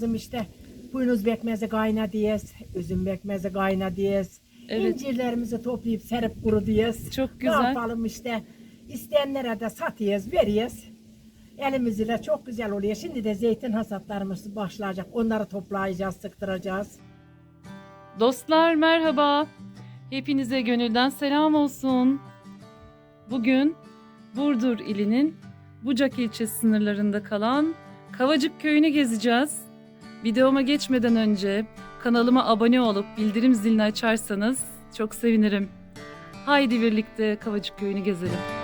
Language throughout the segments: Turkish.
Bizim işte buynuz bekmezi kayna diyez, üzüm bekmezi kayna diyez. Evet. İncirlerimizi toplayıp serip kuru diyez. Çok Ne güzel. yapalım işte isteyenlere de satıyız, veriyiz. Elimiz ile çok güzel oluyor. Şimdi de zeytin hasatlarımız başlayacak. Onları toplayacağız, sıktıracağız. Dostlar merhaba. Hepinize gönülden selam olsun. Bugün Burdur ilinin Bucak ilçesi sınırlarında kalan Kavacık köyünü gezeceğiz. Videoma geçmeden önce kanalıma abone olup bildirim zilini açarsanız çok sevinirim. Haydi birlikte Kavacık köyünü gezelim.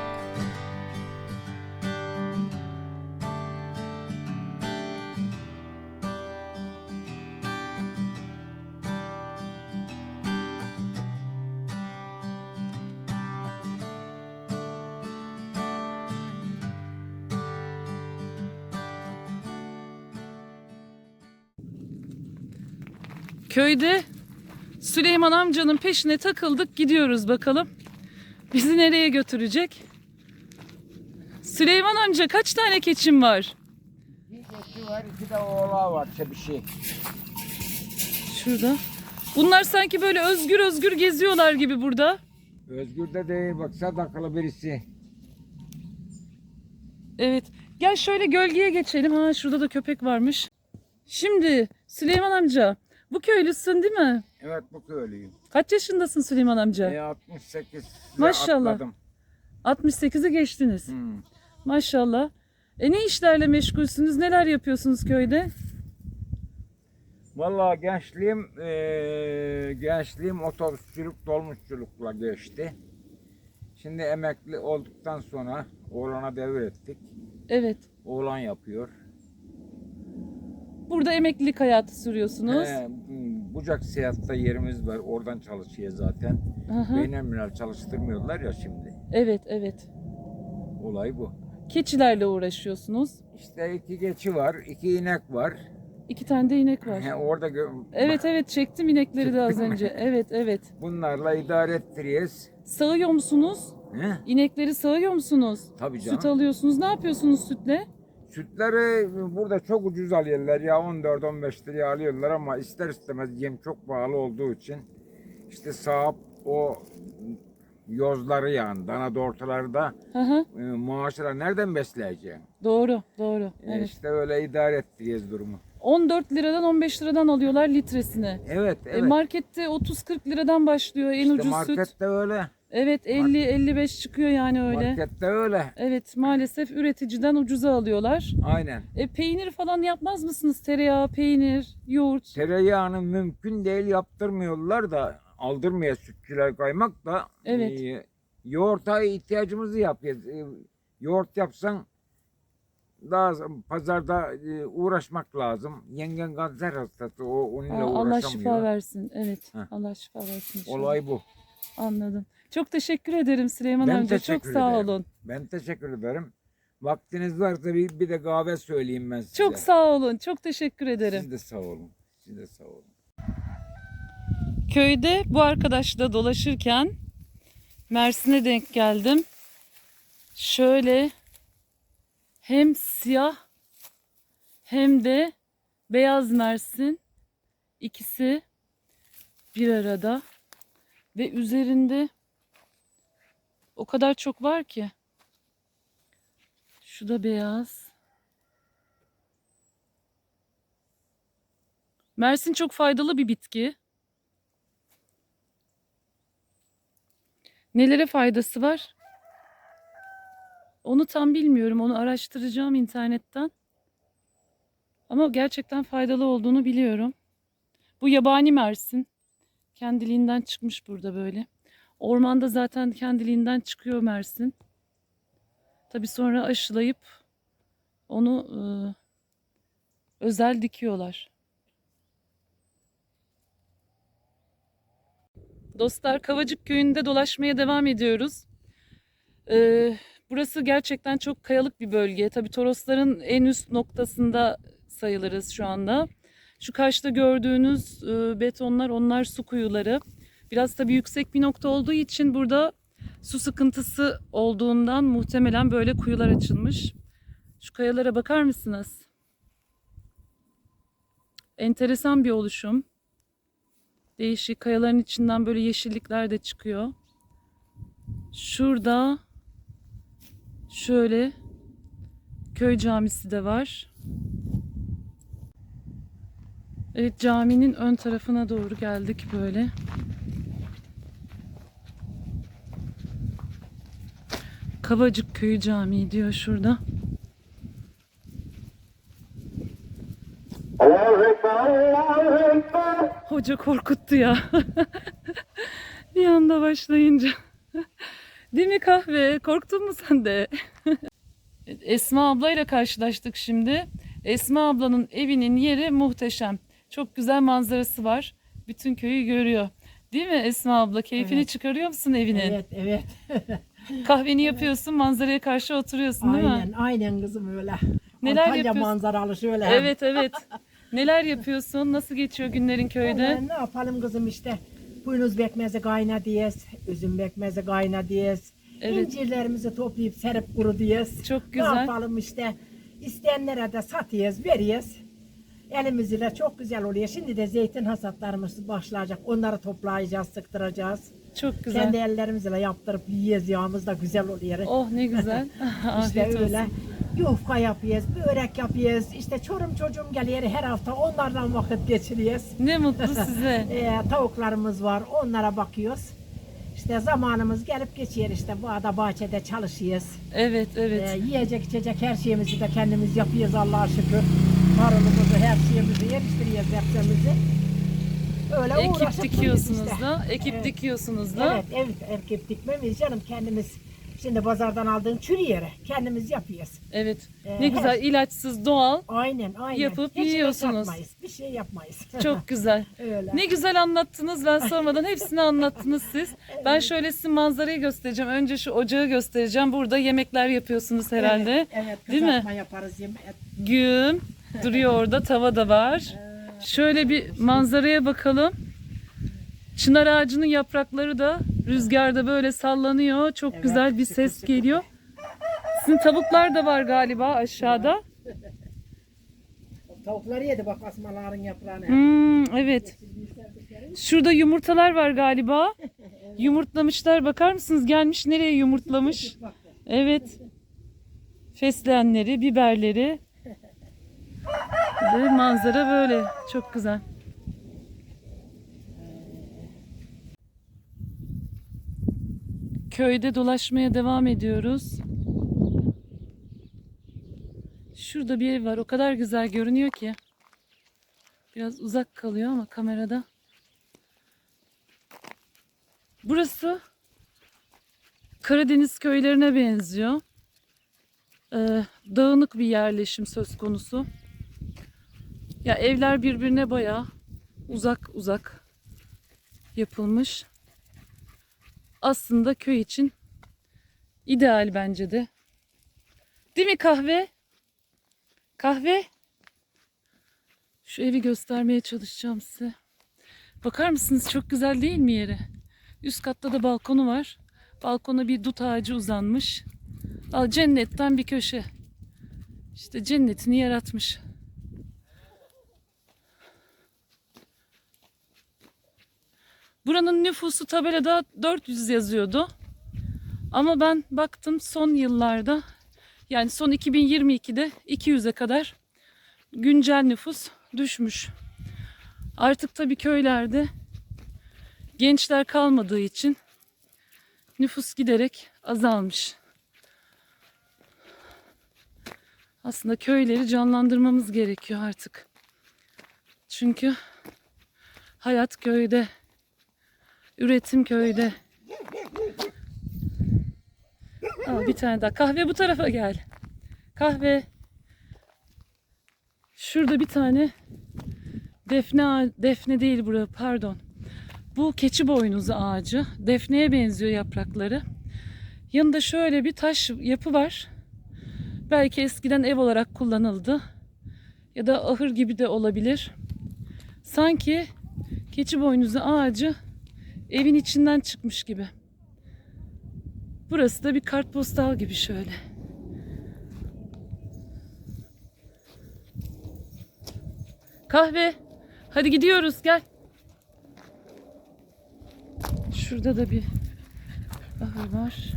Köyde Süleyman amcanın peşine takıldık gidiyoruz bakalım. Bizi nereye götürecek? Süleyman amca kaç tane keçin var? Bir keçi var, iki de oğlağı var bir şey. Şurada. Bunlar sanki böyle özgür özgür geziyorlar gibi burada. Özgür de değil, bak sadakalı birisi. Evet. Gel şöyle gölgeye geçelim. Ha şurada da köpek varmış. Şimdi Süleyman amca bu köylüsün değil mi? Evet bu köylüyüm. Kaç yaşındasın Süleyman amca? E 68 'le Maşallah. atladım. 68'i geçtiniz. Hmm. Maşallah. E ne işlerle meşgulsünüz? Neler yapıyorsunuz köyde? Vallahi gençliğim, eee gençliğim otobüsçülük, dolmuşçulukla geçti. Şimdi emekli olduktan sonra oğlana devrettik. Evet. Oğlan yapıyor. Burada emeklilik hayatı sürüyorsunuz. Hmm, Bucak Seyahat'ta yerimiz var. Oradan çalışıyor zaten. Beynelmiral çalıştırmıyorlar ya şimdi. Evet, evet. Olay bu. Keçilerle uğraşıyorsunuz. İşte iki geçi var, iki inek var. İki tane de inek var. He, orada gö- Evet, evet. Çektim inekleri de az mi? önce. Evet, evet. bunlarla idare ettiriyoruz. Sağıyor musunuz? He? İnekleri sağıyor musunuz? Tabii canım. Süt alıyorsunuz. Ne yapıyorsunuz sütle? Sütleri burada çok ucuz alıyorlar ya 14-15 liraya alıyorlar ama ister istemez yem çok pahalı olduğu için işte sahip o yozları yani dana doğurtuları da Hı hı. e, maaşla nereden besleyeceğim? Doğru, doğru. E, Evet. İşte öyle idare ettiriyoruz durumu. 14 liradan 15 liradan alıyorlar litresini. Evet E, evet. markette 30-40 liradan başlıyor en işte ucuz markette süt. öyle. Evet 50-55 çıkıyor yani öyle. Markette öyle. Evet maalesef üreticiden ucuza alıyorlar. Aynen. E, peynir falan yapmaz mısınız? Tereyağı, peynir, yoğurt. Tereyağını mümkün değil yaptırmıyorlar da aldırmaya sütçüler kaymak da Evet. e, yoğurta ihtiyacımızı yapıyoruz. E, yoğurt yapsan daha pazarda e, uğraşmak lazım. Yengen kanser hastası o onunla Aa, Allah uğraşamıyor. şifa versin. Evet. Heh. Allah şifa versin. inşallah. Olay bu. Anladım. Çok teşekkür ederim Süleyman Ben amca. Çok sağ ederim. olun. Ben teşekkür ederim. Vaktiniz varsa bir, bir de kahve söyleyeyim ben size. Çok sağ olun. Çok teşekkür ederim. Siz de sağ olun. Siz de sağ olun. Köyde bu arkadaşla dolaşırken Mersin'e denk geldim. Şöyle hem siyah hem de beyaz Mersin ikisi bir arada ve üzerinde o kadar çok var ki. Şu da beyaz. Mersin çok faydalı bir bitki. Nelere faydası var? Onu tam bilmiyorum. Onu araştıracağım internetten. Ama gerçekten faydalı olduğunu biliyorum. Bu yabani mersin. Kendiliğinden çıkmış burada böyle. Ormanda zaten kendiliğinden çıkıyor mersin. Tabii sonra aşılayıp onu e, özel dikiyorlar. Dostlar Kavacık köyünde dolaşmaya devam ediyoruz. Ee, burası gerçekten çok kayalık bir bölge. Tabii Torosların en üst noktasında sayılırız şu anda. Şu karşıda gördüğünüz e, betonlar onlar su kuyuları. Biraz tabii yüksek bir nokta olduğu için burada su sıkıntısı olduğundan muhtemelen böyle kuyular açılmış. Şu kayalara bakar mısınız? Enteresan bir oluşum. Değişik kayaların içinden böyle yeşillikler de çıkıyor. Şurada şöyle köy camisi de var. Evet caminin ön tarafına doğru geldik böyle. Kavacık Köyü Camii diyor şurada. Hoca korkuttu ya. bir anda başlayınca. Değil mi kahve? Korktun mu sen de? Evet, Esma ablayla karşılaştık şimdi. Esma ablanın evinin yeri muhteşem. Çok güzel manzarası var. Bütün köyü görüyor. Değil mi Esma abla? Keyfini Evet. çıkarıyor musun evinin? Evet evet. Kahveni yapıyorsun, manzaraya karşı oturuyorsun değil mi? aynen aynen kızım öyle. Neler Antalya yapıyorsun? manzaralı şöyle. Evet evet. Neler yapıyorsun? Nasıl geçiyor günlerin köyde? Vallahi ne yapalım kızım işte. Buynuz bekmezi kayna diyez. Üzüm bekmezi kayna diyez. Evet. İncirlerimizi toplayıp serip kuru diyez. Çok Ne güzel. yapalım işte. İsteyenlere de satıyız, veriyoruz. Elimizle çok güzel oluyor. Şimdi de zeytin hasatlarımız başlayacak. Onları toplayacağız, sıktıracağız. Çok güzel. Kendi ellerimizle yaptırıp yiyoruz. Yağımız da güzel oluyor. Oh ne güzel. İşte öyle. olsun. Yufka yapıyoruz, börek yapıyoruz. İşte çorum çocuğum geliyor her hafta onlardan vakit geçiriyoruz. Ne mutlu size. Ee, tavuklarımız var, onlara bakıyoruz. İşte zamanımız gelip geçiyor işte bağda bahçede çalışıyoruz. Evet evet. Ee, yiyecek içecek her şeyimizi de kendimiz yapıyoruz Allah'a şükür. Marulumuzu her şeyimizi yetiştiriyoruz hepsimizi. Öyle Ekip uğraşıp dikiyorsunuz işte. da, ekip Evet. dikiyorsunuz da. Evet, evet, ekip dikmemiz canım kendimiz. Şimdi pazardan aldığın çürü yere kendimiz yapıyoruz. Evet. Ee, Ne güzel ilaçsız doğal. Aynen, aynen. Yapıp Hiç ilaç yiyorsunuz. atmayız, Bir şey yapmayız. Çok güzel. Öyle. Ne güzel anlattınız. Ben sormadan hepsini anlattınız siz. Ben şöyle sizin manzarayı göstereceğim. Önce şu ocağı göstereceğim. Burada yemekler yapıyorsunuz herhalde. Evet, evet Değil mi? kızartma yaparız yemek. Gün duruyor orada. Tava da var. Şöyle bir manzaraya bakalım. Çınar ağacının yaprakları da rüzgarda böyle sallanıyor. Çok Evet, güzel bir ses geliyor. Sizin tavuklar da var galiba aşağıda. Tavukları yedi bak asmaların yaprağını. Hmm, evet. Şurada yumurtalar var galiba. Yumurtlamışlar. Bakar mısınız? Gelmiş nereye yumurtlamış? Evet. Fesleğenleri, biberleri. Ve manzara böyle. Çok güzel. Köyde dolaşmaya devam ediyoruz. Şurada bir ev var. O kadar güzel görünüyor ki. Biraz uzak kalıyor ama kamerada. Burası Karadeniz köylerine benziyor. Ee, dağınık bir yerleşim söz konusu. Ya evler birbirine bayağı uzak uzak yapılmış. Aslında köy için ideal bence de. Değil mi kahve? Kahve? Şu evi göstermeye çalışacağım size. Bakar mısınız çok güzel değil mi yeri? Üst katta da balkonu var. Balkona bir dut ağacı uzanmış. Al cennetten bir köşe. İşte cennetini yaratmış. Buranın nüfusu tabelada 400 yazıyordu. Ama ben baktım son yıllarda yani son 2022'de 200'e kadar güncel nüfus düşmüş. Artık tabii köylerde gençler kalmadığı için nüfus giderek azalmış. Aslında köyleri canlandırmamız gerekiyor artık. Çünkü hayat köyde, üretim köyde. Aa, bir tane daha. Kahve bu tarafa gel. Kahve. Şurada bir tane defne defne değil bura pardon. Bu keçi boynuzu ağacı. Defneye benziyor yaprakları. Yanında şöyle bir taş yapı var. Belki eskiden ev olarak kullanıldı. Ya da ahır gibi de olabilir. Sanki keçi boynuzu ağacı evin içinden çıkmış gibi. Burası da bir kartpostal gibi şöyle. Kahve. Hadi gidiyoruz gel. Şurada da bir ahır var.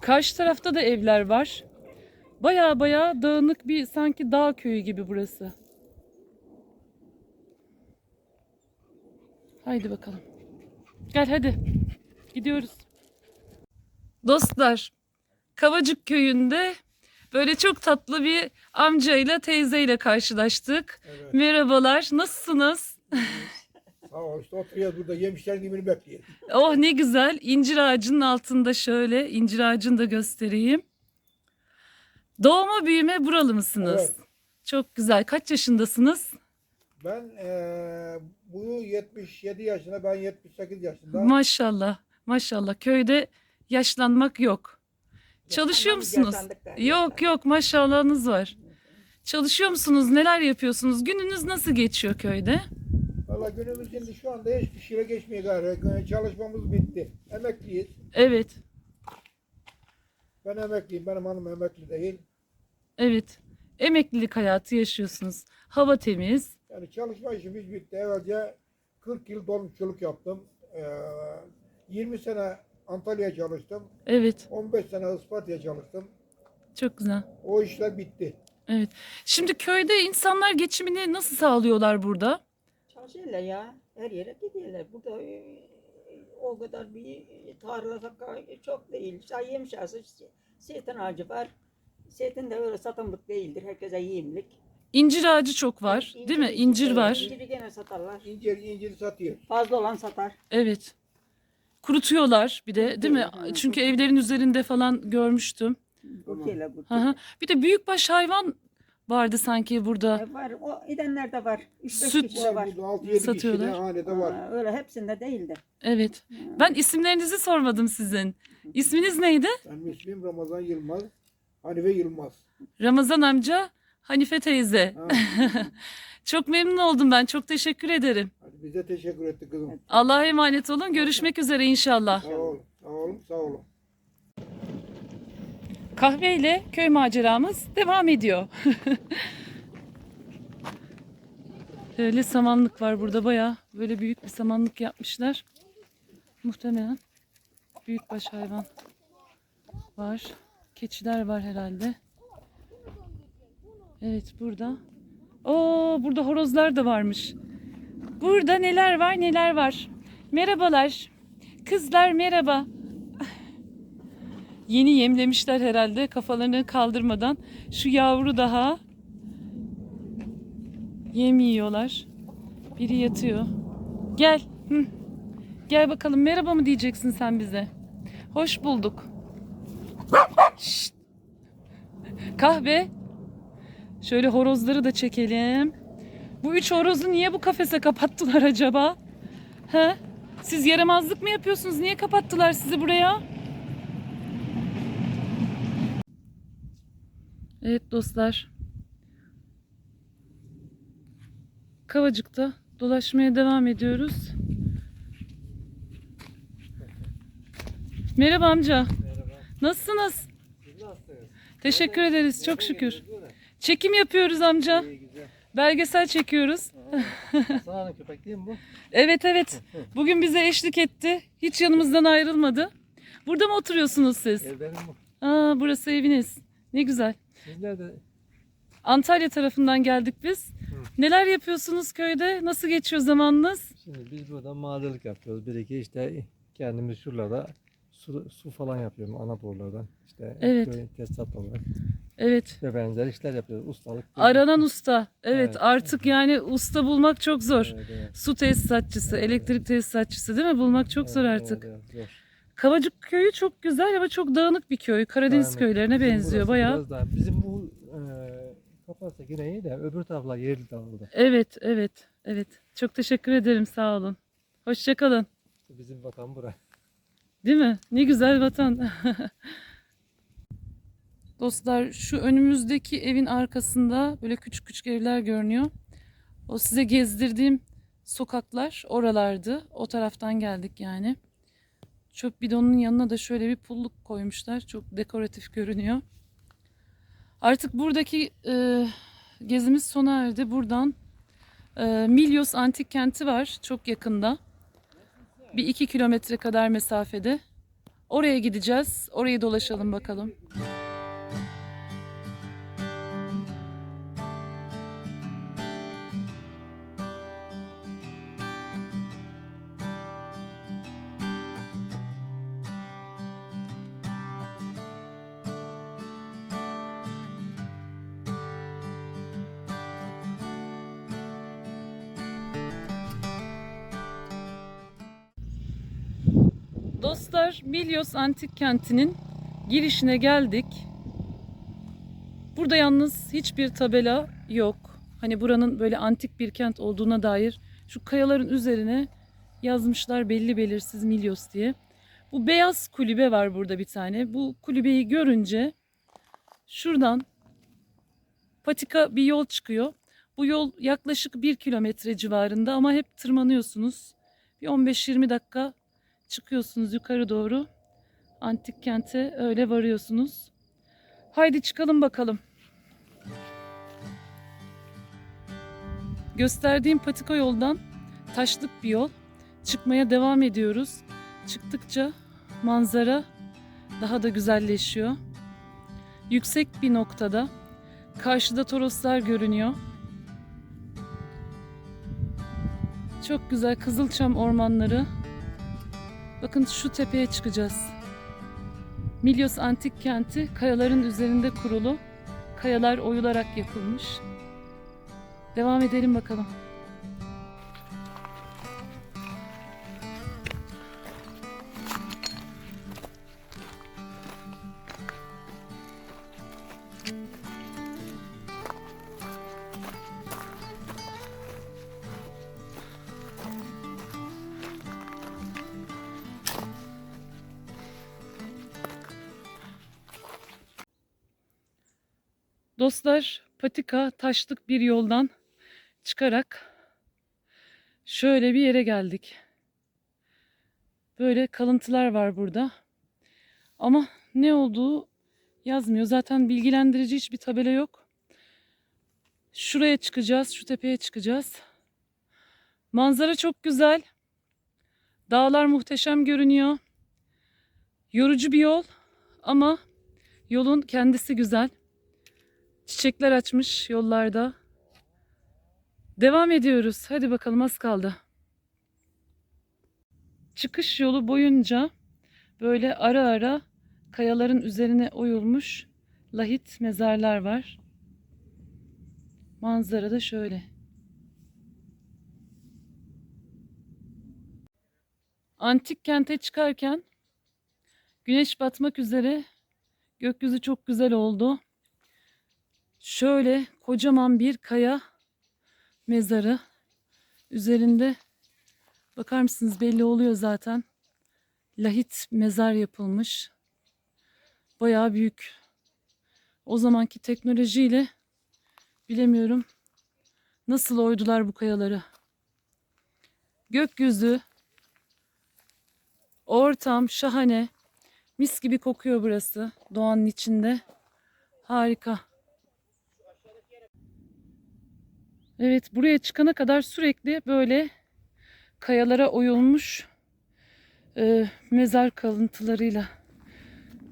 Karşı tarafta da evler var. Baya baya dağınık bir sanki dağ köyü gibi burası. Haydi bakalım. Gel hadi. Gidiyoruz. Dostlar, Kavacık köyünde böyle çok tatlı bir amcayla teyzeyle karşılaştık. Evet. Merhabalar, nasılsınız? Sağ ol işte oturuyoruz burada yemişlerin dibini bekleyelim. Oh ne güzel. İncir ağacının altında şöyle incir ağacını da göstereyim. Doğma büyüme buralı mısınız? Evet. Çok güzel. Kaç yaşındasınız? Ben eee bu 77 yaşında ben 78 yaşında. Maşallah. Maşallah. Köyde yaşlanmak yok. Çalışıyor musunuz? Yok yok maşallahınız var. Çalışıyor musunuz? Neler yapıyorsunuz? Gününüz nasıl geçiyor köyde? Valla günümüz şimdi şu anda hiçbir şeyle geçmiyor galiba. Çalışmamız bitti. Emekliyiz. Evet. Ben emekliyim. Benim hanım emekli değil. Evet. Emeklilik hayatı yaşıyorsunuz. Hava temiz. Yani çalışma işimiz bitti. Evvelce 40 yıl dolmuşçuluk yaptım. Eee 20 sene Antalya'ya çalıştım. Evet. 15 sene Isparta'ya çalıştım. Çok güzel. O işler bitti. Evet. Şimdi köyde insanlar geçimini nasıl sağlıyorlar burada? Çalışıyorlar ya. Her yere gidiyorlar. Burada e, o kadar bir tarla çok değil. Say yemiş ağacı, zeytin ağacı var. Zeytin de öyle satımlık değildir. Herkese yiyimlik. İncir ağacı çok var, değil mi? İncir var. İnciri gene satarlar. İncir incir satıyor. Fazla olan satar. Evet. Kurutuyorlar bir de, değil mi? Hı. Çünkü evlerin üzerinde falan görmüştüm. Kurtiyeler Hı hı. Bir de büyükbaş hayvan vardı sanki burada. E, Var. O gidenler de var. 3-5 Süt. kişi de var. Burada 6-7 kişi de Satıyorlar. hanede var. Öyle hepsinde değildir. Evet. Ben isimlerinizi sormadım sizin. İsminiz neydi? Benim ismim Ramazan Yılmaz. Hanife Yılmaz. Ramazan amca, Hanife teyze. Ha, Çok memnun oldum ben. Çok teşekkür ederim. hadi bize teşekkür ettik kızım. Allah'a emanet olun. Görüşmek üzere inşallah. Sağ ol. Sağ olun. Sağ olun. Kahve ile köy maceramız devam ediyor. Öyle samanlık var burada baya böyle büyük bir samanlık yapmışlar. Muhtemelen büyükbaş hayvan var. Keçiler var herhalde. Evet burada. Oo burada horozlar da varmış. Burada neler var neler var. Merhabalar. Kızlar merhaba. Yeni yemlemişler herhalde kafalarını kaldırmadan. Şu yavru daha yem yiyorlar. Biri yatıyor. Gel. Hı. Gel bakalım merhaba mı diyeceksin sen bize? Hoş bulduk. Şşt. Kahve. Şöyle horozları da çekelim. Bu üç horozu niye bu kafese kapattılar acaba? He? Siz yaramazlık mı yapıyorsunuz? Niye kapattılar sizi buraya? Evet dostlar. Kavacık'ta dolaşmaya devam ediyoruz. Merhaba amca. Nasılsınız? Teşekkür ederiz. Çok şükür. Çekim yapıyoruz amca. Belgesel çekiyoruz. Sana köpek değil mi bu? Evet evet. Bugün bize eşlik etti. Hiç yanımızdan ayrılmadı. Burada mı oturuyorsunuz siz? Ev benim bu. Aa, burası eviniz. Ne güzel. Siz nerede? Antalya tarafından geldik biz. Neler yapıyorsunuz köyde? Nasıl geçiyor zamanınız? Şimdi biz burada madencilik yapıyoruz. Bir iki işte kendimiz şuralarda su, su falan yapıyorum ana borulardan. İşte Evet. köy tesisat olarak Evet. ve benzer işler yapıyoruz. Ustalık. Aranan usta. Evet, Evet. artık yani usta bulmak çok zor. Evet, evet. Su tesisatçısı, elektrik tesisatçısı değil mi? Bulmak çok zor Evet, artık. evet, evet, zor. Kavacık köyü çok güzel ama çok dağınık bir köy. Karadeniz Yani köylerine bizim benziyor burası bayağı. biraz daha- bizim bu e, kafası yine iyi de öbür taraflar yerli dağıldı. Evet, evet, evet. Çok teşekkür ederim. Sağ olun. Hoşçakalın. Bizim vatan bura. Değil mi? Ne güzel vatan. Dostlar şu önümüzdeki evin arkasında böyle küçük küçük evler görünüyor. O size gezdirdiğim sokaklar oralardı. O taraftan geldik yani. Çöp bidonunun yanına da şöyle bir pulluk koymuşlar. Çok dekoratif görünüyor. Artık buradaki e, gezimiz sona erdi. Buradan Ee, Milyos Antik Kenti var çok yakında. Bir iki kilometre kadar mesafede. Oraya gideceğiz. Orayı dolaşalım bakalım. Milyos Antik Kenti'nin girişine geldik. Burada yalnız hiçbir tabela yok. Hani buranın böyle antik bir kent olduğuna dair şu kayaların üzerine yazmışlar belli belirsiz Milyos diye. Bu beyaz kulübe var burada bir tane. Bu kulübeyi görünce şuradan patika bir yol çıkıyor. Bu yol yaklaşık bir kilometre civarında ama hep tırmanıyorsunuz. Bir 15-20 dakika çıkıyorsunuz yukarı doğru. Antik kente öyle varıyorsunuz. Haydi çıkalım bakalım. Gösterdiğim patika yoldan taşlık bir yol. Çıkmaya devam ediyoruz. Çıktıkça manzara daha da güzelleşiyor. Yüksek bir noktada. Karşıda Toroslar görünüyor. Çok güzel Kızılçam ormanları. Bakın şu tepeye çıkacağız. Milyos Antik Kenti kayaların üzerinde kurulu. Kayalar oyularak yapılmış. Devam edelim bakalım. Dostlar patika taşlık bir yoldan çıkarak şöyle bir yere geldik. Böyle kalıntılar var burada. Ama ne olduğu yazmıyor. Zaten bilgilendirici hiçbir tabela yok. Şuraya çıkacağız, şu tepeye çıkacağız. Manzara çok güzel. Dağlar muhteşem görünüyor. Yorucu bir yol ama yolun kendisi güzel. Çiçekler açmış yollarda. Devam ediyoruz. Hadi bakalım az kaldı. Çıkış yolu boyunca böyle ara ara kayaların üzerine oyulmuş lahit mezarlar var. Manzara da şöyle. Antik kente çıkarken güneş batmak üzere gökyüzü çok güzel oldu. Şöyle kocaman bir kaya mezarı üzerinde bakar mısınız belli oluyor zaten. Lahit mezar yapılmış. Bayağı büyük. O zamanki teknolojiyle bilemiyorum nasıl oydular bu kayaları. Gökyüzü, ortam şahane. Mis gibi kokuyor burası doğanın içinde. Harika. Evet buraya çıkana kadar sürekli böyle kayalara oyulmuş e, mezar kalıntılarıyla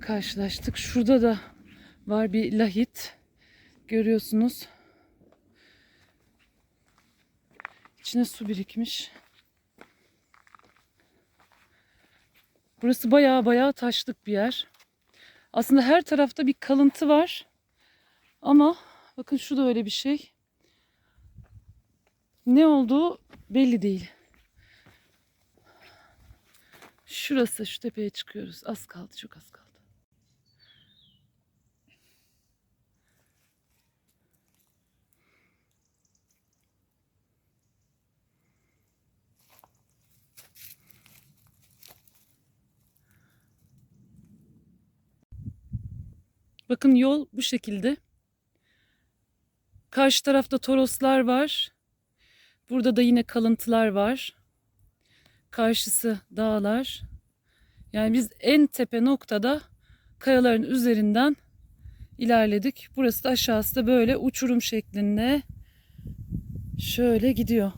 karşılaştık. Şurada da var bir lahit. Görüyorsunuz. İçine su birikmiş. Burası baya baya taşlık bir yer. Aslında her tarafta bir kalıntı var. Ama bakın şu da öyle bir şey. Ne olduğu belli değil. Şurası şu tepeye çıkıyoruz. Az kaldı çok az kaldı. Bakın yol bu şekilde. Karşı tarafta Toroslar var. Burada da yine kalıntılar var. Karşısı dağlar. Yani biz en tepe noktada kayaların üzerinden ilerledik. Burası da aşağısı da böyle uçurum şeklinde. Şöyle gidiyor.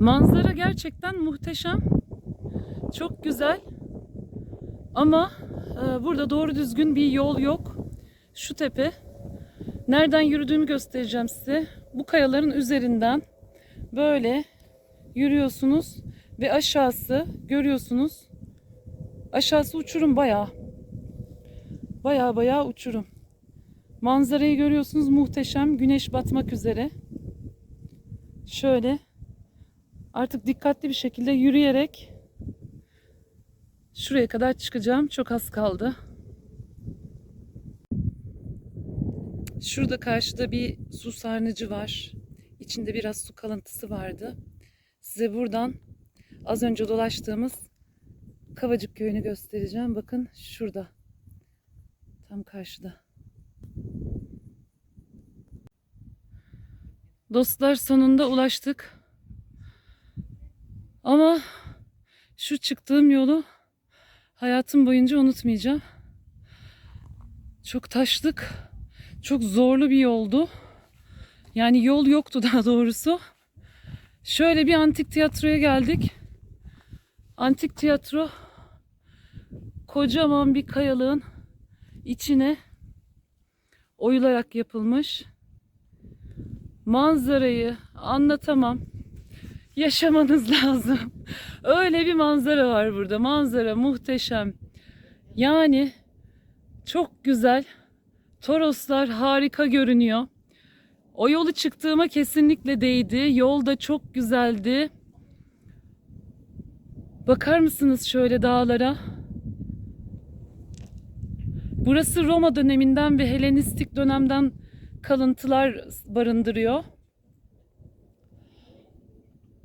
Manzara gerçekten muhteşem. Çok güzel. Ama e, burada doğru düzgün bir yol yok. Şu tepe. Nereden yürüdüğümü göstereceğim size. Bu kayaların üzerinden böyle yürüyorsunuz ve aşağısı görüyorsunuz. Aşağısı uçurum bayağı. Bayağı bayağı uçurum. Manzarayı görüyorsunuz muhteşem. Güneş batmak üzere. Şöyle artık dikkatli bir şekilde yürüyerek şuraya kadar çıkacağım. Çok az kaldı. Şurada karşıda bir su sarnıcı var. İçinde biraz su kalıntısı vardı. Size buradan az önce dolaştığımız Kavacık köyünü göstereceğim. Bakın şurada. Tam karşıda. Dostlar sonunda ulaştık. Ama şu çıktığım yolu hayatım boyunca unutmayacağım. Çok taşlık, çok zorlu bir yoldu. Yani yol yoktu daha doğrusu. Şöyle bir antik tiyatroya geldik. Antik tiyatro kocaman bir kayalığın içine oyularak yapılmış. Manzarayı anlatamam. Yaşamanız lazım. Öyle bir manzara var burada. Manzara muhteşem. Yani çok güzel. Toroslar harika görünüyor. O yolu çıktığıma kesinlikle değdi. Yol da çok güzeldi. Bakar mısınız şöyle dağlara? Burası Roma döneminden ve Helenistik dönemden kalıntılar barındırıyor.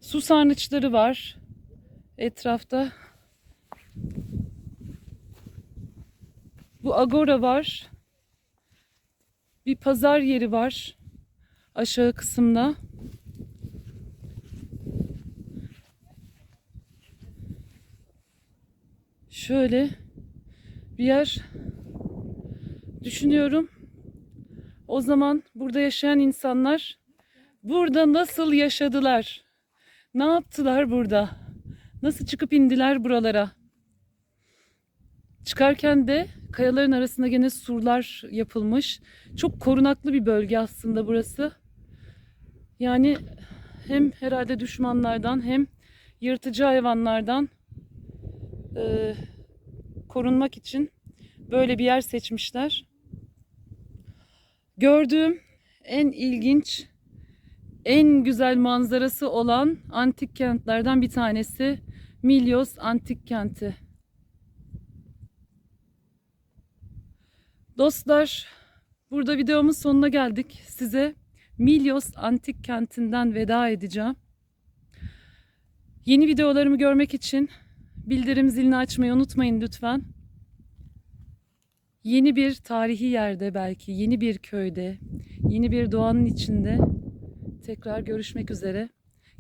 Su sarnıçları var etrafta. Bu agora var. Bir pazar yeri var aşağı kısımda. Şöyle bir yer düşünüyorum. O zaman burada yaşayan insanlar burada nasıl yaşadılar? Ne yaptılar burada? Nasıl çıkıp indiler buralara? Çıkarken de kayaların arasında gene surlar yapılmış. Çok korunaklı bir bölge aslında burası. Yani hem herhalde düşmanlardan hem yırtıcı hayvanlardan e, korunmak için böyle bir yer seçmişler. Gördüğüm en ilginç, en güzel manzarası olan antik kentlerden bir tanesi Milyos Antik Kenti. Dostlar, burada videomun sonuna geldik. Size Milyos Antik Kenti'nden veda edeceğim. Yeni videolarımı görmek için bildirim zilini açmayı unutmayın lütfen. Yeni bir tarihi yerde belki, yeni bir köyde, yeni bir doğanın içinde tekrar görüşmek üzere.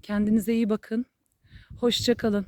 Kendinize iyi bakın. Hoşça kalın.